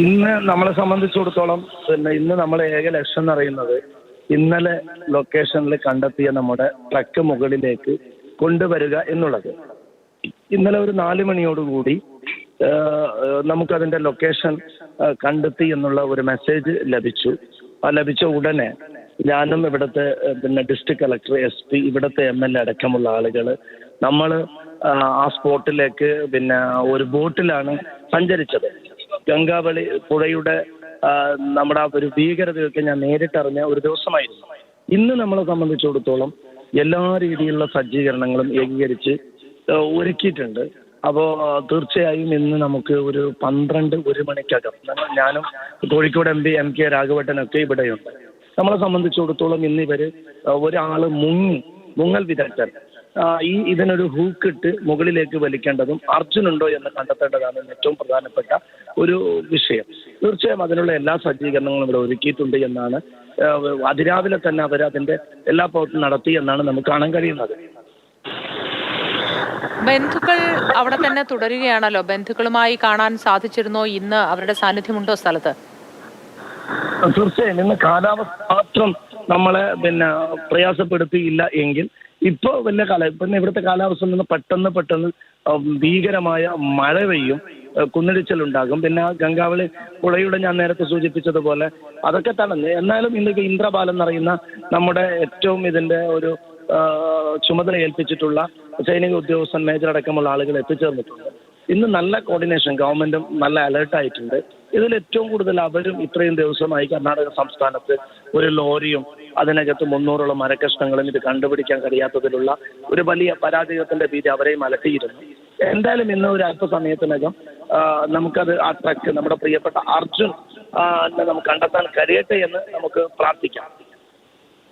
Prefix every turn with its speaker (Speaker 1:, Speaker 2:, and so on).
Speaker 1: ഇന്ന് നമ്മളെ സംബന്ധിച്ചിടത്തോളം പിന്നെ ഇന്ന് നമ്മളെ ഏക ലക്ഷ്യം എന്ന് പറയുന്നത് ഇന്നലെ ലൊക്കേഷനിൽ കണ്ടെത്തിയ നമ്മുടെ ട്രക്ക് മുകളിലേക്ക് കൊണ്ടുവരിക എന്നുള്ളത്. ഇന്നലെ ഒരു നാല് മണിയോടുകൂടി നമുക്കതിന്റെ ലൊക്കേഷൻ കണ്ടെത്തി എന്നുള്ള ഒരു മെസ്സേജ് ലഭിച്ചു. ആ ലഭിച്ച ഉടനെ ഞാനും ഇവിടുത്തെ പിന്നെ ഡിസ്ട്രിക്ട് കളക്ടർ എസ് പി ഇവിടുത്തെ എം എൽ എ അടക്കമുള്ള ആളുകൾ നമ്മൾ ആ സ്പോട്ടിലേക്ക് പിന്നെ ഒരു ബോട്ടിലാണ് സഞ്ചരിച്ചത്. ഗംഗാവളി പുഴയുടെ നമ്മുടെ ഒരു ഭീകരതയൊക്കെ ഞാൻ നേരിട്ടറിഞ്ഞ ഒരു ദിവസമായിരുന്നു. ഇന്ന് നമ്മളെ സംബന്ധിച്ചിടത്തോളം എല്ലാ രീതിയിലുള്ള സജ്ജീകരണങ്ങളും ഏകീകരിച്ച് ഒരുക്കിയിട്ടുണ്ട്. അപ്പോൾ തീർച്ചയായും ഇന്ന് നമുക്ക് ഒരു പന്ത്രണ്ട് ഒരു മണിക്കകം ഞാനും Kozhikode M P M K രാഘവട്ടനൊക്കെ ഇവിടെയുണ്ട്. നമ്മളെ സംബന്ധിച്ചിടത്തോളം ഇന്ന് ഇവർ ഒരാൾ മുങ്ങി മുങ്ങൽ വിദഗ്ധൻ. ഈ ഇതിനൊരു ഹൂക്കിട്ട് മുകളിലേക്ക് വലിക്കേണ്ടതും അർജുനുണ്ടോ എന്ന് കണ്ടെത്തേണ്ടതാണ് ഏറ്റവും പ്രധാനപ്പെട്ട ഒരു വിഷയം. തീർച്ചയായും അതിനുള്ള എല്ലാ സജ്ജീകരണങ്ങളും ഇവിടെ ഒരുക്കിയിട്ടുണ്ട് എന്നാണ് അതിരാവിലെ തന്നെ അവർ അതിന്റെ എല്ലാ പ്രവർത്തനം നടത്തി എന്നാണ് നമുക്ക് കാണാൻ കഴിയുന്നത്.
Speaker 2: ബന്ധുക്കൾ അവിടെ തന്നെ തുടരുകയാണല്ലോ. ബന്ധുക്കളുമായി കാണാൻ സാധിച്ചിരുന്നോ ഇന്ന്? അവരുടെ സാന്നിധ്യമുണ്ടോ സ്ഥലത്ത്?
Speaker 1: തീർച്ചയായും ഇന്ന് കാലാവസ്ഥ മാത്രം നമ്മളെ പിന്നെ പ്രയാസപ്പെടുത്തിയില്ല എങ്കിൽ ഇപ്പോൾ വലിയ കാല പിന്നെ ഇവിടുത്തെ കാലാവസ്ഥ നിന്ന് പെട്ടെന്ന് പെട്ടെന്ന് ഭീകരമായ മഴ പെയ്യും കുന്നിടിച്ചിലുണ്ടാകും. പിന്നെ ഗംഗാവളി പുഴയുടെ ഞാൻ നേരത്തെ സൂചിപ്പിച്ചതുപോലെ അതൊക്കെ തടഞ്ഞ്. എന്നാലും ഇന്നൊക്കെ ഇന്ദ്രപാലം എന്നറിയുന്ന നമ്മുടെ ഏറ്റവും ഇതിന്റെ ഒരു ചുമതല ഏൽപ്പിച്ചിട്ടുള്ള സൈനിക ഉദ്യോഗസ്ഥൻ മേജർ അടക്കമുള്ള ആളുകൾ എത്തിച്ചേർന്നിട്ടുണ്ട്. ഇന്ന് നല്ല കോർഡിനേഷൻ ഗവൺമെന്റും നല്ല അലേർട്ട് ആയിട്ടുണ്ട്. ഇതിൽ ഏറ്റവും കൂടുതൽ അവരും ഇത്രയും ദിവസമായി കർണാടക സംസ്ഥാനത്ത് ഒരു ലോറിയും അതിനകത്ത് മുന്നൂറോളം മരക്കഷ്ണങ്ങളും ഇത് കണ്ടുപിടിക്കാൻ കഴിയാത്തതിലുള്ള ഒരു വലിയ പരാജയത്തിന്റെ ഭീതി അവരെയും അലട്ടിയിരുന്നു. എന്തായാലും ഇന്ന് ഒരു അല്പസമയത്തിനകം നമുക്കത് ആ ട്രക്ക് നമ്മുടെ പ്രിയപ്പെട്ട അർജുൻ നമുക്ക് കണ്ടെത്താൻ കഴിയട്ടെ എന്ന് നമുക്ക് പ്രാർത്ഥിക്കാം.